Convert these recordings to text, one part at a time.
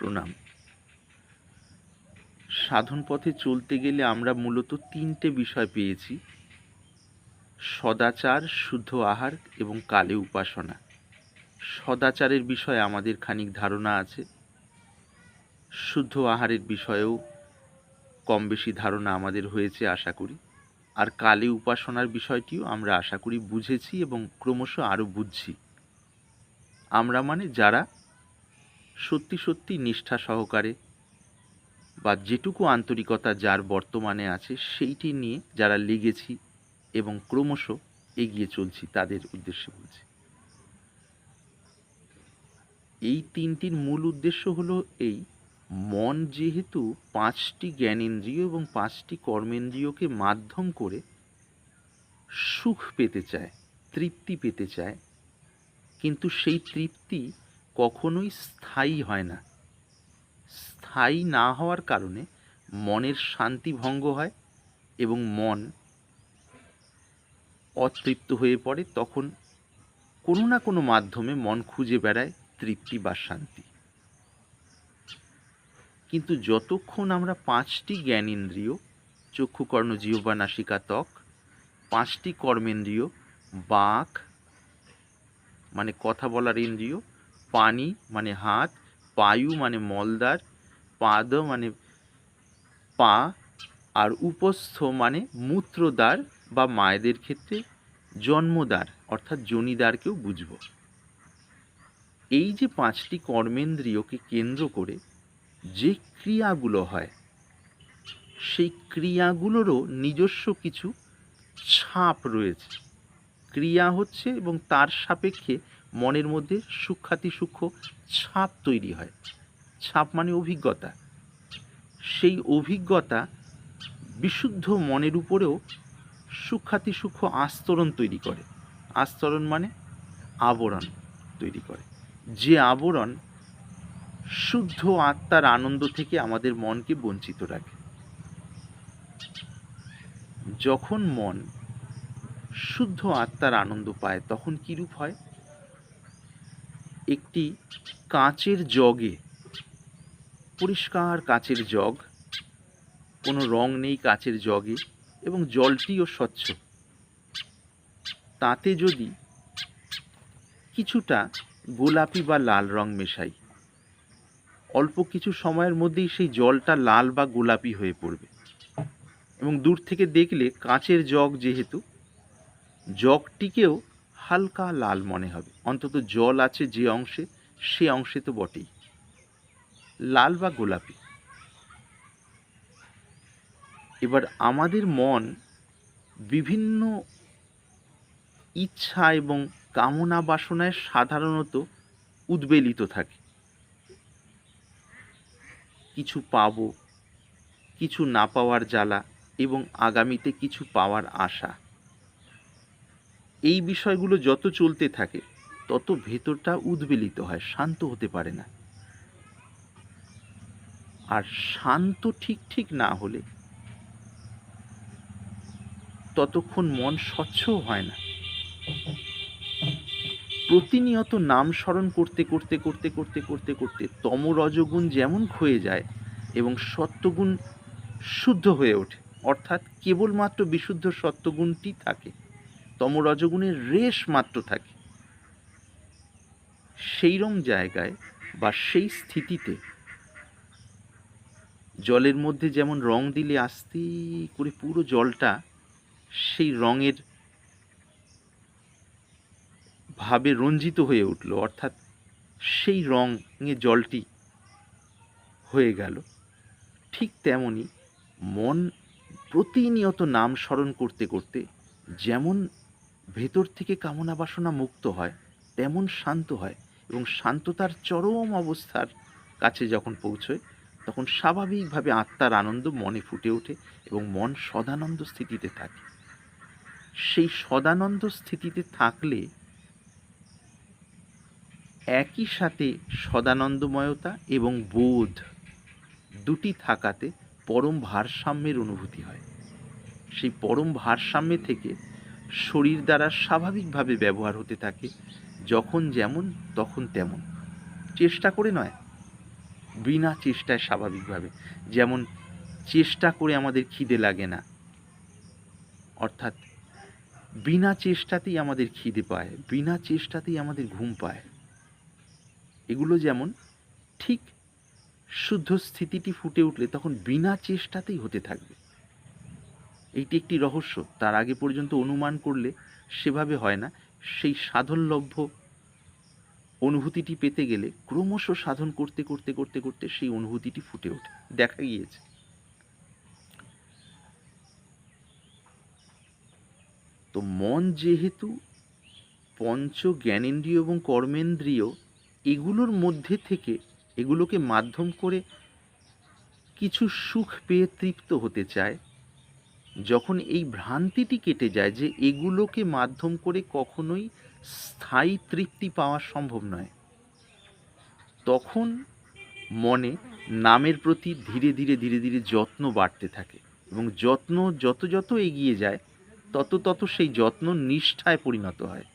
প্রণাম। সাধন পথে চলতে গেলে আমরা মূলত তিনটে বিষয় পেয়েছি। সদাচার, শুদ্ধ আহার এবং কালে উপাসনা। সদাচারের বিষয়ে আমাদের খানিক ধারণা আছে। শুদ্ধ আহারের বিষয়েও কম বেশি ধারণা আমাদের হয়েছে, আশা করি। আর কালে উপাসনার বিষয়টিও আমরা আশা করি বুঝেছি এবং ক্রমশ আরও বুঝছি। আমরা মানে যারা সত্যি সত্যি নিষ্ঠা সহকারে বা যেটুকু আন্তরিকতা যার বর্তমানে আছে, সেইটি নিয়ে যারা লেগেছি এবং ক্রমশ এগিয়ে চলছি তাদের উদ্দেশ্যে বলছি। এই তিনটির মূল উদ্দেশ্য হলো এই, মন যেহেতু পাঁচটি জ্ঞানেন্দ্রিয় এবং পাঁচটি কর্মেন্দ্রিয়কে মাধ্যম করে সুখ পেতে চায়, তৃপ্তি পেতে চায়, কিন্তু সেই তৃপ্তি কখনোই স্থায়ী হয় না। স্থায়ী না হওয়ার কারণে মনের শান্তি ভঙ্গ হয় এবং মন অতৃপ্ত হয়ে পড়ে, তখন কোনো না কোনো মাধ্যমে মন খুঁজে বেড়ায় তৃপ্তি বা শান্তি। কিন্তু যতক্ষণ আমরা পাঁচটি জ্ঞানেন্দ্রিয়, চক্ষু কর্ণ, জিহ্বা, নাসিকা, ত্বক, পাঁচটি কর্মেন্দ্রিয়, বাক মানে কথা বলার ইন্দ্রিয় পানি মানে হাত, পায়ু মানে মলদার পাদ মানে পা, আর উপস্থ মানে মূত্রদ্বার বা মায়েদের ক্ষেত্রে জন্মদ্বার, অর্থাৎ জনিদ্বারকেও বুঝব। এই যে পাঁচটি কর্মেন্দ্রিয়কে কেন্দ্র করে যে ক্রিয়াগুলো হয়, সেই ক্রিয়াগুলোরও নিজস্ব কিছু ছাপ রয়েছে। ক্রিয়া হচ্ছে এবং তার সাপেক্ষে মনের মধ্যে সূক্ষাতি সূক্ষ্ম ছাপ তৈরি হয়। ছাপ মানে অভিজ্ঞতা। সেই অভিজ্ঞতা বিশুদ্ধ মনের উপরেও সূক্ষাতি সূক্ষ্ম আস্তরণ তৈরি করে। আস্তরণ মানে আবরণ তৈরি করে। যে আবরণ শুদ্ধ আত্মার আনন্দ থেকে আমাদের মনকে বঞ্চিত রাখে। যখন মন শুদ্ধ আত্মার আনন্দ পায়, তখন কীরূপ হয়? একটি কাঁচের জগে, পরিষ্কার কাঁচের জগ, কোনো রং নেই কাঁচের জগে এবং জলটিও স্বচ্ছ। তাতে যদি কিছুটা গোলাপি বা লাল রং মেশাই, অল্প কিছু সময়ের মধ্যেই সেই জলটা লাল বা গোলাপি হয়ে পড়বে। এবং দূর থেকে দেখলে কাঁচের জগ যেহেতু, জগটিকেও হালকা লাল মনে হবে। অন্তত জল আছে যে অংশে, সে অংশে তো বটেই। লাল বা গোলাপি? এবার আমাদের মন বিভিন্ন ইচ্ছা এবং কামনা বাসনায় সাধারণত উদ্বেলিত থাকে। কিছু পাবো, কিছু না পাওয়ার জ্বালা এবং আগামীতে কিছু পাওয়ার আশা। এই বিষয়গুলো যত চলতে থাকে, তত ভেতরটা উদ্বেলিত হয়, শান্ত হতে পারে না। আর শান্ত ঠিক ঠিক না হলে ততক্ষণ মন স্বচ্ছও হয় না। প্রতিনিয়ত নাম স্মরণ করতে করতে করতে করতে করতে করতে তম রজগুণ যেমন ক্ষয়ে যায় এবং সত্যগুণ শুদ্ধ হয়ে ওঠে, অর্থাৎ কেবলমাত্র বিশুদ্ধ সত্যগুণটি থাকে। তম রজগুণের রেশ মাত্র থাকে। সেইরম জায়গায় বা সেই স্থিতিতে জলের মধ্যে যেমন রং দিলে আস্তে করে পুরো জলটা সেই রঙের ভাবে রঞ্জিত হয়ে উঠল, অর্থাৎ সেই রঙে জলটি হয়ে গেল। ঠিক তেমনি মন প্রতিনিয়ত নাম স্মরণ করতে করতে যেমন ভেতর থেকে কামনা বাসনা মুক্ত হয়, তেমন শান্ত হয় এবং শান্ততার চরম অবস্থার কাছে যখন পৌঁছয়, তখন স্বাভাবিকভাবে আত্মার আনন্দ মনে ফুটে ওঠে এবং মন সদানন্দ স্থিতিতে থাকে। সেই সদানন্দ স্থিতিতে থাকলে একই সাথে সদানন্দময়তা এবং বোধ দুটি থাকাতে পরম ভারসাম্যের অনুভূতি হয়। সেই পরম ভারসাম্যে থেকে শরীর দ্বারা স্বাভাবিকভাবে ব্যবহার হতে থাকে, যখন যেমন, তখন তেমন। চেষ্টা করে নয়, বিনা চেষ্টায় স্বাভাবিকভাবে। যেমন, চেষ্টা করে আমাদের খিদে লাগে না। অর্থাৎ, বিনা চেষ্টাতেই আমাদের খিদে পায়, বিনা চেষ্টাতেই আমাদের ঘুম পায়। এগুলো যেমন, ঠিক শুদ্ধ স্থিতিটি ফুটে উঠলে তখন বিনা চেষ্টাতেই হতে থাকবে। এইটি একটি রহস্য। তার আগে পর্যন্ত অনুমান করলে সেভাবে হয় না। সেই সাধনলভ্য অনুভূতিটি পেতে গেলে ক্রমশ সাধন করতে করতে করতে করতে সেই অনুভূতিটি ফুটে ওঠে। দেখা গিয়েছে। তো মন যেহেতু পঞ্চ জ্ঞানেন্দ্রিয় এবং কর্মেন্দ্রিয়, এগুলোর মধ্যে থেকে এগুলোকে মাধ্যম করে কিছু সুখ পেয়ে তৃপ্ত হতে চায় যখন এই ভ্রান্তিটি কেটে যায় যে এগুলোকে মাধ্যম করে কখনোই স্থায়ী তৃপ্তি পাওয়া সম্ভব নয়, তখন মনে নামের প্রতি ধীরে ধীরে ধীরে ধীরে যত্ন বাড়তে থাকে এবং যত্ন যত যত এগিয়ে যায়, তত তত সেই যত্ন নিষ্ঠায় পরিণত হয়।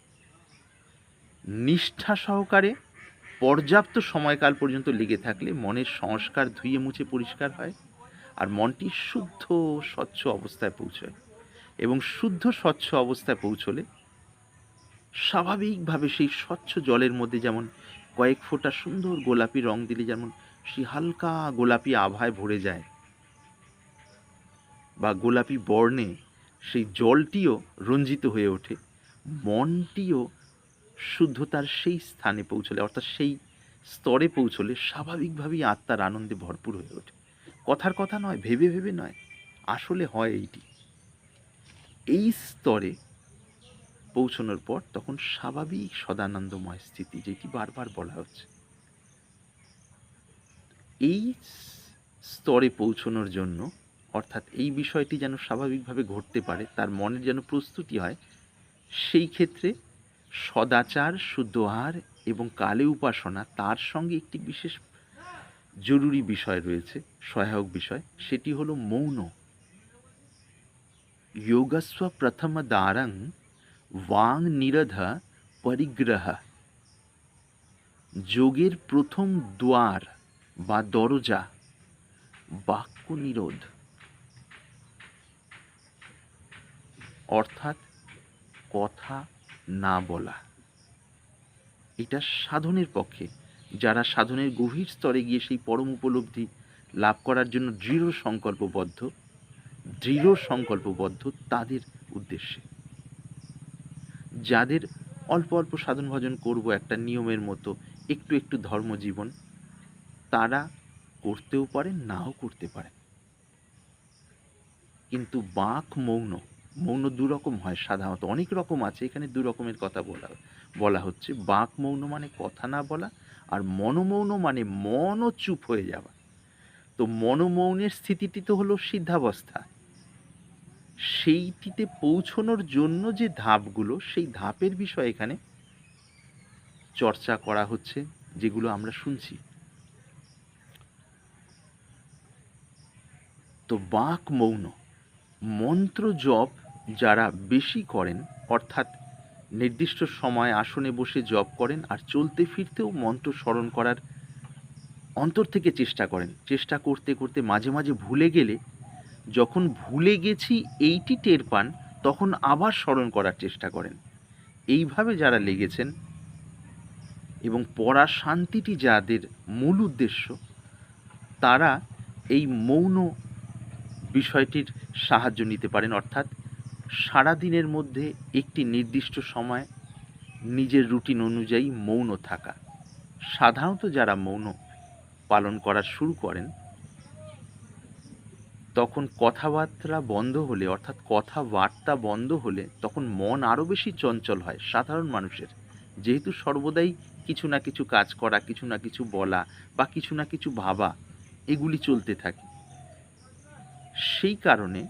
নিষ্ঠা সহকারে পর্যাপ্ত সময়কাল পর্যন্ত লেগে থাকলে মনের সংস্কার ধুয়ে মুছে পরিষ্কার হয়। আর মনটি শুদ্ধ, স্বচ্ছ অবস্থায় পৌঁছয়। এবং শুদ্ধ, স্বচ্ছ অবস্থায় পৌঁছলে স্বাভাবিকভাবে সেই স্বচ্ছ জলের মধ্যে যেমন কয়েক ফোঁটা সুন্দর গোলাপি রং দিলে যেমন সেই হালকা গোলাপি আভায় ভরে যায় বা গোলাপি বর্ণে সেই জলটিও রঞ্জিত হয়ে ওঠে, মনটিও শুদ্ধতার সেই স্থানে পৌঁছলে অর্থাৎ সেই স্তরে পৌঁছলে স্বাভাবিকভাবেই আত্মার আনন্দে ভরপুর হয়ে ওঠে। কথার কথা নয়, ভেবে ভেবে নয়। আসলে হয় এইটি। এই স্তরে পৌঁছানোর পর তখন স্বাভাবিক সদানন্দময় স্থিতি, যেটি বারবার বলা হচ্ছে। এই স্তরে পৌঁছানোর জন্য, অর্থাৎ এই বিষয়টি যেন স্বাভাবিকভাবে ঘটতে পারে, তার মনের যেন প্রস্তুতি হয়, সেই ক্ষেত্রে সদাচার, শুদ্ধ আহার এবং কালে উপাসনা, তার সঙ্গে একটি বিশেষ জরুরি বিষয় রয়েছে, সহায়ক বিষয়। সেটি হলো মৌন। যোগস্ব প্রথম দ্বারং ওয়াং নিরধ পরিগ্রহ। যোগের প্রথম দ্বার বা দরজা, বাক্য নিরোধ। অর্থাৎ কথা না বলা। এটা সাধনের পক্ষে যারা সাধনের গভীর স্তরে গিয়ে সেই পরম উপলব্ধি লাভ করার জন্য দৃঢ় সংকল্পবদ্ধ দৃঢ় সংকল্পবদ্ধ তাদের উদ্দেশ্যে। যাদের অল্প অল্প সাধন ভজন করব একটা নিয়মের মতো, একটু একটু ধর্মজীবন, তারা করতেও পারে নাও করতে পারে কিন্তু বাঁক মৌন মৌন দুরকম হয় সাধারণত। অনেক রকম আছে, এখানে দুরকমের কথা বলা বলা হচ্ছে। বাঁক মৌন মানে কথা না বলা আর মনোমৌন মানে মনও চুপ হয়ে যাওয়া। তো মনোমৌনের স্থিতিটি তো হলো সিদ্ধাবস্থা। সেইটিতে পৌঁছনোর জন্য যে ধাপগুলো, সেই ধাপের বিষয় এখানে চর্চা করা হচ্ছে, যেগুলো আমরা শুনছি। তো বাক মৌন মন্ত্র জপ যারা বেশি করেন, অর্থাৎ নির্দিষ্ট সময় আসনে বসে জপ করেন আর চলতে ফিরতেও মন্ত্র স্মরণ করার অন্তর থেকে চেষ্টা করেন। চেষ্টা করতে করতে মাঝে মাঝে ভুলে গেলে যখন ভুলে গেছি এইটি টের পান, তখন আবার স্মরণ করার চেষ্টা করেন। এইভাবে যারা লেগেছেন এবং পড়া শান্তিটি যাদের মূল উদ্দেশ্য, তারা এই মৌন বিষয়টির সাহায্য নিতে পারেন। অর্থাৎ সারা দিনের মধ্যে একটি নির্দিষ্ট সময় নিজের রুটিন অনুযায়ী মৌন থাকা। সাধারণত যারা মৌন পালন করা শুরু করেন, তখন কথাবার্তা বন্ধ হলে, অর্থাৎ কথাবার্তা বন্ধ হলে তখন মন আরও বেশি চঞ্চল হয় সাধারণ মানুষের। যেহেতু সর্বদাই কিছু না কিছু কাজ করা, কিছু না কিছু বলা বা কিছু না কিছু ভাবা, এগুলি চলতে থাকে। সেই কারণে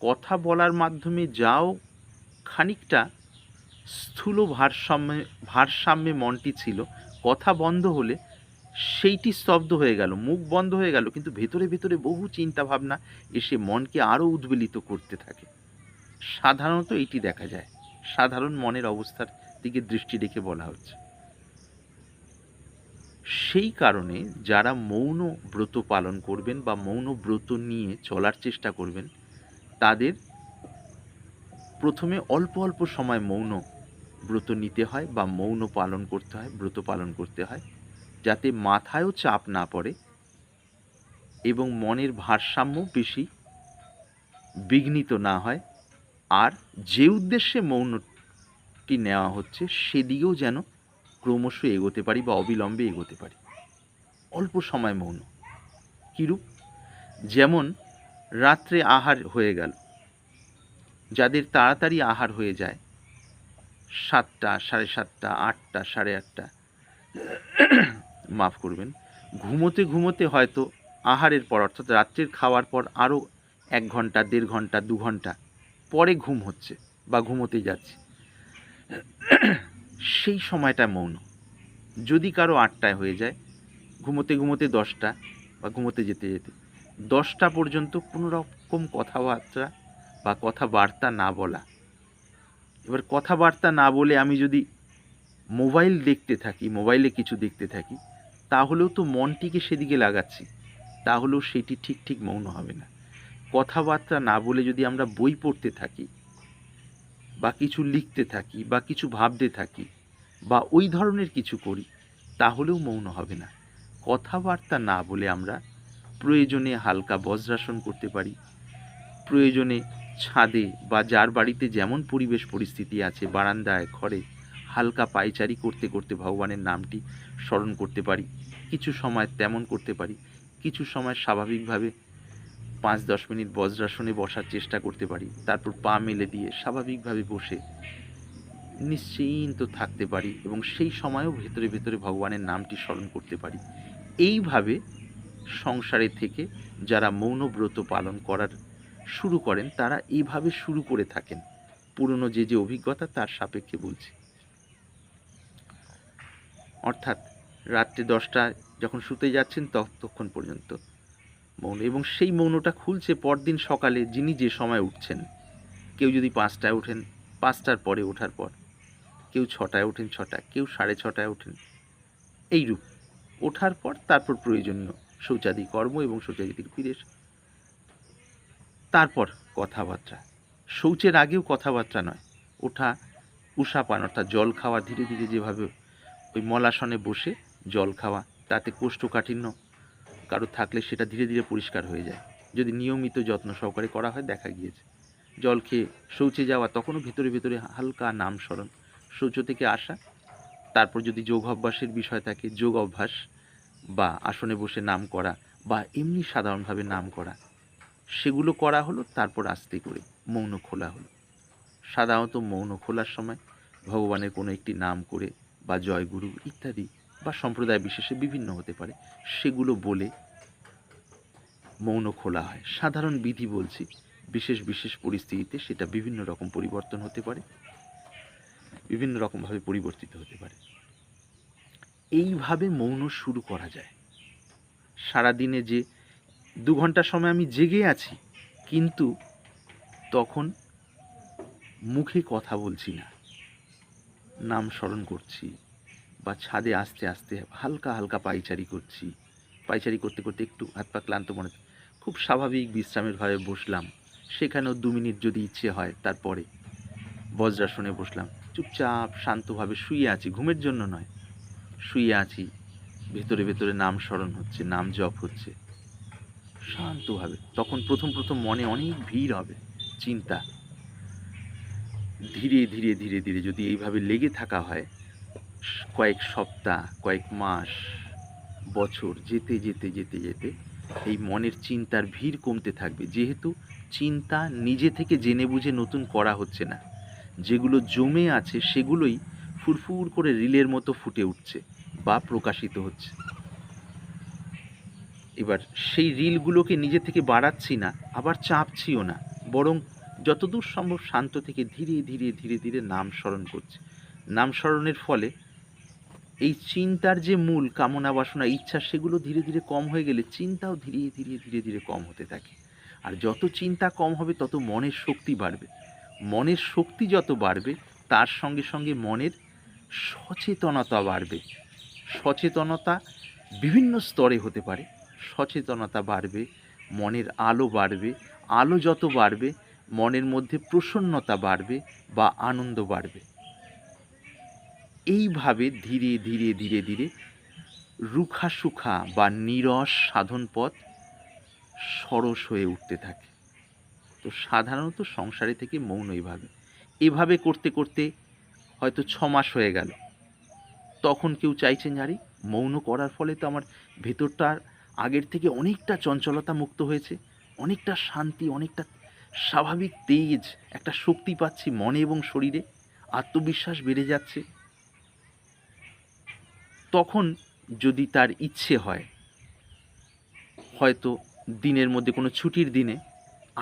কথা বলার মাধ্যমে যাও, খানিকটা স্থূল ভারসাম্যে ভারসাম্যে মনটি ছিল। কথা বন্ধ হলে সেইটি স্তব্ধ হয়ে গেল, মুখ বন্ধ হয়ে গেল, কিন্তু ভেতরে ভেতরে বহু চিন্তা ভাবনা এসে মনকে আরও উদ্বেলিত করতে থাকে। সাধারণত এটি দেখা যায়। সাধারণ মনের অবস্থার দিকে দৃষ্টি রেখে বলা হচ্ছে। সেই কারণে যারা মৌন ব্রত পালন করবেন বা মৌন ব্রত নিয়ে চলার চেষ্টা করবেন তাদের প্রথমে অল্প অল্প সময় মৌন ব্রত নিতে হয় বা মৌন পালন করতে হয়, ব্রত পালন করতে হয়, যাতে মাথায়ও চাপ না পড়ে এবং মনের ভারসাম্য বেশি বিঘ্নিত না হয়। আর যে উদ্দেশ্যে মৌনটি নেওয়া হচ্ছে, সেদিকেও যেন ক্রমশ এগোতে পারি বা অবিলম্বে এগোতে পারি। অল্প সময় মৌন। কিরূপ? যেমন রাত্রে আহার হয়ে গেল। যাদের তাড়াতাড়ি আহার হয়ে যায়, সাতটা, সাড়ে সাতটা, আটটা, সাড়ে আটটা, মাফ করবেন, ঘুমোতে ঘুমোতে হয়তো আহারের পর, অর্থাৎ রাত্রের খাওয়ার পর আরও এক ঘণ্টা, দেড় ঘণ্টা, দু ঘণ্টা পরে ঘুম হচ্ছে বা ঘুমোতে যাচ্ছে। সেই সময়টা মৌন। যদি কারও আটটায় হয়ে যায়, ঘুমোতে ঘুমোতে দশটা বা ঘুমোতে যেতে যেতে। দশটা পর্যন্ত কোনো রকম কথাবার্তা বা কথাবার্তা না বলা। এবার কথাবার্তা না বলে আমি যদি মোবাইল দেখতে থাকি, মোবাইলে কিছু দেখতে থাকি, তাহলেও তো মনটিকে সেদিকে লাগাচ্ছি। তাহলেও সেটি ঠিক ঠিক মৌন হবে না। কথাবার্তা না বলে যদি আমরা বই পড়তে থাকি বা কিছু লিখতে থাকি বা কিছু ভাবতে থাকি বা ওই ধরনের কিছু করি, তাহলেও মৌন হবে না। কথাবার্তা না বলে আমরা প্রয়োজনে হালকা বজ্রাসন করতে পারি। প্রয়োজনে ছাদে বা যার বাড়িতে যেমন পরিবেশ পরিস্থিতি আছে, বারান্দায়, ঘরে হালকা পায়চারি করতে করতে ভগবানের নামটি স্মরণ করতে পারি। কিছু সময় তেমন করতে পারি। কিছু সময় স্বাভাবিকভাবে পাঁচ দশ মিনিট বজ্রাসনে বসার চেষ্টা করতে পারি। তারপর পা মেলে দিয়ে স্বাভাবিকভাবে বসে নিশ্চিন্ত থাকতে পারি এবং সেই সময়ও ভেতরে ভেতরে ভগবানের নামটি স্মরণ করতে পারি। এইভাবে সংসারে থেকে যারা মৌনব্রত পালন করার শুরু করেন, তারা এইভাবে শুরু করে থাকেন। পুরনো যে যে অভিজ্ঞতা, তার সাপেক্ষে বলছি। অর্থাৎ রাত্রে দশটায় যখন শুতে যাচ্ছেন ততক্ষণ পর্যন্ত মৌন। এবং সেই মৌনটা খুলছে পরদিন সকালে যিনি যে সময় উঠছেন। কেউ যদি পাঁচটায় ওঠেন, পাঁচটার পরে ওঠার পর। কেউ ছটায় ওঠেন, ছটা, কেউ সাড়ে ছটায় ওঠেন। এইরূপ। ওঠার পর তারপর প্রয়োজনীয় শৌচাদি কর্ম এবং শৌচাদির ফিরে তারপর কথাবার্তা। শৌচের আগেও কথাবার্তা নয়। ওঠা উষাপান অর্থাৎ জল খাওয়া, ধীরে ধীরে যেভাবে ওই মলাসনে বসে জল খাওয়া, তাতে কোষ্ঠকাঠিন্য কারও থাকলে সেটা ধীরে ধীরে পরিষ্কার হয়ে যায়। যদি নিয়মিত যত্ন সহকারে করা হয়, দেখা গিয়েছে। জল খেয়ে শৌচে যাওয়া, তখনও ভেতরে ভেতরে হালকা নাম স্মরণ শৌচ থেকে আসা। তারপর যদি যোগ অভ্যাসের বিষয় থাকে যোগ অভ্যাস বা আসনে বসে নাম করা বা এমনি সাধারণভাবে নাম করা। সেগুলো করা হলো, তারপর আস্তে করে মৌন খোলা হলো। সাধারণত মৌন খোলার সময় ভগবানের কোনো একটি নাম করে বা জয়গুরু ইত্যাদি বা সম্প্রদায় বিশেষে বিভিন্ন হতে পারে, সেগুলো বলে মৌন খোলা হয়। সাধারণ বিধি বলছি, বিশেষ বিশেষ পরিস্থিতিতে সেটা বিভিন্ন রকম পরিবর্তন হতে পারে, বিভিন্ন রকমভাবে পরিবর্তিত হতে পারে। এইভাবে মৌন শুরু করা যায়। সারাদিনে যে দু ঘণ্টা সময় আমি জেগে আছি, কিন্তু তখন মুখে কথা বলছি না। নাম স্মরণ করছি বা ছাদে আস্তে আস্তে হালকা হালকা পাইচারি করছি। পাইচারি করতে করতে একটু হাত পা ক্লান্ত মনে খুব স্বাভাবিক বিশ্রামের ভাবে বসলাম। সেখানেও দু মিনিট যদি ইচ্ছে হয় তারপরে বজ্রাসনে বসলাম। চুপচাপ শান্তভাবে শুয়ে আছি, ঘুমের জন্য নয়। শুয়ে আছি। ভেতরে ভেতরে নাম স্মরণ হচ্ছে, নাম জপ হচ্ছে। শান্তভাবে, তখন প্রথম প্রথম মনে অনেক ভিড় হবে, চিন্তা। ধীরে ধীরে ধীরে ধীরে যদি এইভাবে লেগে থাকা হয়, কয়েক সপ্তাহ, কয়েক মাস, বছর, যেতে যেতে যেতে যেতে এই মনের চিন্তার ভিড় কমতে থাকবে। যেহেতু চিন্তা নিজে থেকে জেনে বুঝে নতুন করা হচ্ছে না। যেগুলো জমে আছে সেগুলোই ফুরফুর করে রিলের মতো ফুটে উঠছে বা প্রকাশিত হচ্ছে। এবার সেই রিলগুলোকে নিজে থেকে বাড়াচ্ছি না, আবার চাপছিও না, বরং যতদূর সম্ভব শান্ত থেকে ধীরে ধীরে ধীরে ধীরে নাম স্মরণ করছে। নাম স্মরণের ফলে এই চিন্তার যে মূল কামনা, বাসনা, ইচ্ছা, সেগুলো ধীরে ধীরে কম হয়ে গেলে চিন্তাও ধীরে ধীরে ধীরে ধীরে কম হতে থাকে। আর যত চিন্তা কম হবে, তত মনের শক্তি বাড়বে। মনের শক্তি যত বাড়বে, তার সঙ্গে সঙ্গে মনের সচেতনতা বাড়বে। সচেতনতা বিভিন্ন স্তরে হতে পারে। সচেতনতা বাড়বে, মনের আলো বাড়বে, আলো যত বাড়বে, মনের মধ্যে প্রসন্নতা বাড়বে বা আনন্দ বাড়বে। এইভাবে ধীরে ধীরে ধীরে ধীরে রুখা সুখা বা নিরস সাধন পথ সরস হয়ে উঠতে থাকে। তো সাধারণত সংসারে থেকে মৌন এইভাবে এভাবে করতে করতে হয়তো ছ মাস হয়ে গেল। তখন কেউ চাইছেন জারি মৌন করার ফলে তো আমার ভেতরটার আগের থেকে অনেকটা চঞ্চলতা মুক্ত হয়েছে, অনেকটা শান্তি, অনেকটা স্বাভাবিক তেজ, একটা শক্তি পাচ্ছি মনে এবং শরীরে, আত্মবিশ্বাস বেড়ে যাচ্ছে। তখন যদি তার ইচ্ছে হয়, হয়তো দিনের মধ্যে কোনো ছুটির দিনে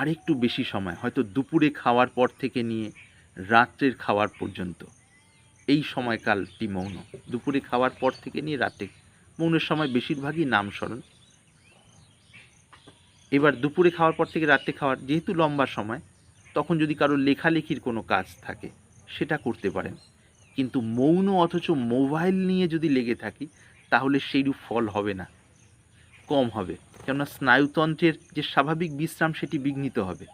আরেকটু বেশি সময়, হয়তো দুপুরে খাওয়ার পর থেকে নিয়ে রাত্রের খাওয়ার পর্যন্ত। এই সময়কালটি মৌন। দুপুরে খাওয়ার পর থেকে নিয়ে রাত্রে মৌনের সময় বেশিরভাগই নাম স্মরণ। এবার দুপুরে খাওয়ার পর থেকে রাত্রে খাওয়ার যেহেতু লম্বা সময়, তখন যদি কারও লেখালেখির কোনো কাজ থাকে, সেটা করতে পারেন। কিন্তু মৌন অথচ মোবাইল নিয়ে যদি লেগে থাকি, তাহলে সেইরূপ ফল হবে না। কম হবে। কেননা স্নায়ুতন্ত্রের যে স্বাভাবিক বিশ্রাম, সেটি বিঘ্নিত হবে।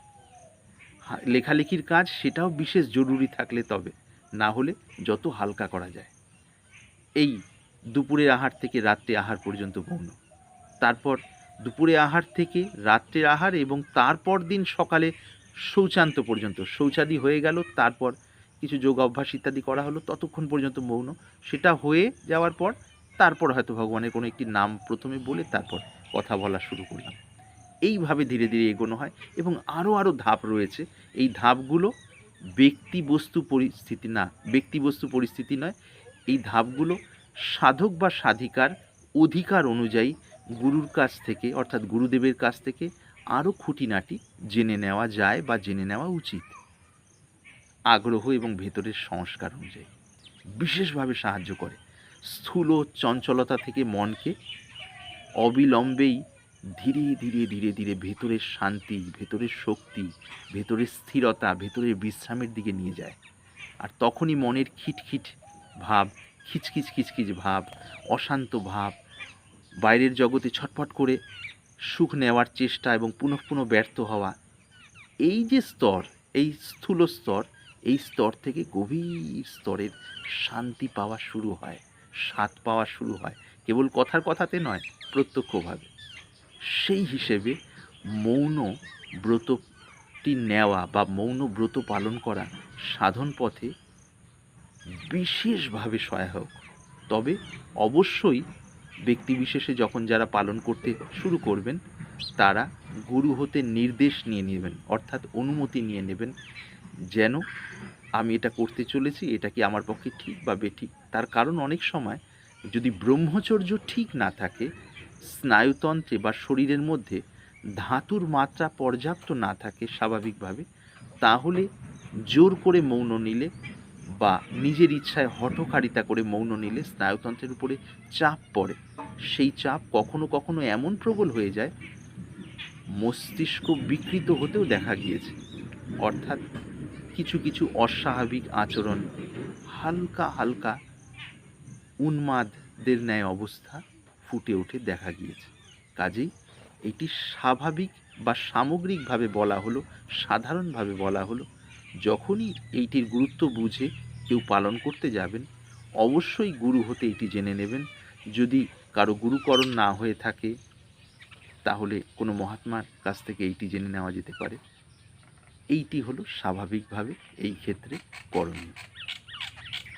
লেখালেখির কাজ, সেটাও বিশেষ জরুরি থাকলে তবে। না হলে যত হালকা করা যায়। এই দুপুরের আহার থেকে রাত্রে আহার পর্যন্ত মৌন তারপর দুপুরে আহার থেকে রাত্রের আহার এবং তারপর দিন সকালে শৌচান্ত পর্যন্ত। শৌচাদি হয়ে গেল, তারপর কিছু যোগ অভ্যাস ইত্যাদি করা হলো, ততক্ষণ পর্যন্ত মৌন। সেটা হয়ে যাওয়ার পর তারপর হয়তো ভগবানের কোনো একটি নাম প্রথমে বলে তারপর কথা বলা শুরু করলাম। এইভাবে ধীরে ধীরে এগোনো হয় এবং আরও আরও ধাপ রয়েছে। এই ধাপগুলো ব্যক্তি বস্তু পরিস্থিতি না ব্যক্তি বস্তু পরিস্থিতি নয়। এই ধাপগুলো সাধক বা সাধিকার অধিকার অনুযায়ী গুরুর কাছ থেকে, অর্থাৎ গুরুদেবের কাছ থেকে আরও খুঁটিনাটি জেনে নেওয়া যায় বা জেনে নেওয়া উচিত। আগ্রহ এবং ভেতরের সংস্কার অনুযায়ী। বিশেষভাবে সাহায্য করে। স্থূল চঞ্চলতা থেকে মনকে অবিলম্বেই ধীরে ধীরে ধীরে ধীরে ভেতরের শান্তি, ভেতরের শক্তি, ভেতরের স্থিরতা, ভেতরের বিশ্রামের দিকে নিয়ে যায়। আর তখনই মনের খিটখিট ভাব, খিচখিচ খিচখিচ ভাব, অশান্ত ভাব, বাইরের জগতে ছটফট করে সুখ নেওয়ার চেষ্টা এবং পুনঃ পুনঃ ব্যর্থ হওয়া, এই যে স্তর, এই স্থূল স্তর, এই স্তর থেকে গভীর স্তরের শান্তি পাওয়া শুরু হয়, স্বাদ পাওয়া শুরু হয়। কেবল কথার কথাতে নয়, প্রত্যক্ষভাবে। সেই হিসেবে মৌন ব্রতটি নেওয়া বা মৌন ব্রত পালন করা সাধন পথে বিশেষভাবে সহায়ক। তবে অবশ্যই ব্যক্তিবিশেষে যখন যারা পালন করতে শুরু করবেন, তারা গুরু হতে নির্দেশ নিয়ে নেবেন, অর্থাৎ অনুমতি নিয়ে নেবেন যেন আমি এটা করতে চলেছি, এটা কি আমার পক্ষে ঠিক বা বেঠিক। তার কারণ অনেক সময় যদি ব্রহ্মচর্য ঠিক না থাকে স্নায়ুতন্ত্রে বা শরীরের মধ্যে ধাতুর মাত্রা পর্যাপ্ত না থাকে স্বাভাবিকভাবে, তাহলে জোর করে মৌন নিলে বা নিজের ইচ্ছায় হঠকারিতা করে মৌন নিলে স্নায়ুতন্ত্রের উপরে চাপ পড়ে। সেই চাপ কখনো কখনো এমন প্রবল হয়ে যায়, মস্তিষ্ক বিকৃত হতেও দেখা গিয়েছে। অর্থাৎ কিছু কিছু অস্বাভাবিক আচরণ হালকা হালকা উন্মাদদের ন্যায় অবস্থা ফুটে ওঠে দেখা গিয়েছে। কাজেই এটি স্বাভাবিক বা সামগ্রিকভাবে বলা হলো, সাধারণভাবে বলা হলো, যখনই এইটির গুরুত্ব বুঝে কেউ পালন করতে যাবেন, অবশ্যই গুরু হতে এটি জেনে নেবেন। যদি কারও গুরুকরণ না হয়ে থাকে, তাহলে কোনো মহাত্মার কাছ থেকে এইটি জেনে নেওয়া যেতে পারে। এইটি হলো স্বাভাবিকভাবে এই ক্ষেত্রে করণীয়।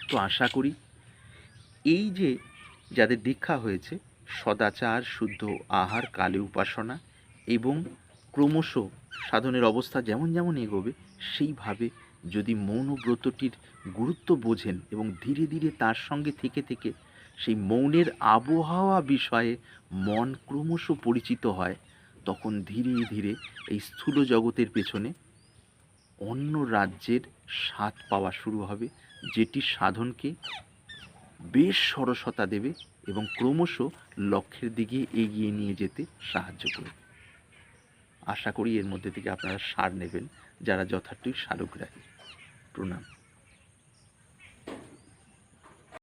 তো আশা করি এই যে যাদের দীক্ষা হয়েছে সদাচার, শুদ্ধ আহার, কালে উপাসনা এবং ক্রমশ সাধনের অবস্থা যেমন যেমন এগোবে, সেইভাবে যদি মৌনব্রতটির গুরুত্ব বোঝেন এবং ধীরে ধীরে তার সঙ্গে থেকে থেকে সেই মৌনের আবহাওয়া বিষয়ে মন ক্রমশ পরিচিত হয়, তখন ধীরে ধীরে এই স্থূল জগতের পেছনে অন্য রাজ্যের স্বাদ পাওয়া শুরু হবে, যেটি সাধনকে বেশ সরসতা দেবে এবং ক্রমশ লক্ষ্যের দিকে এগিয়ে নিয়ে যেতে সাহায্য করবে। আশা করি এর মধ্যে থেকে আপনারা সার নেবেন, যারা যথার্থই সারগ্রাহী। প্রণাম।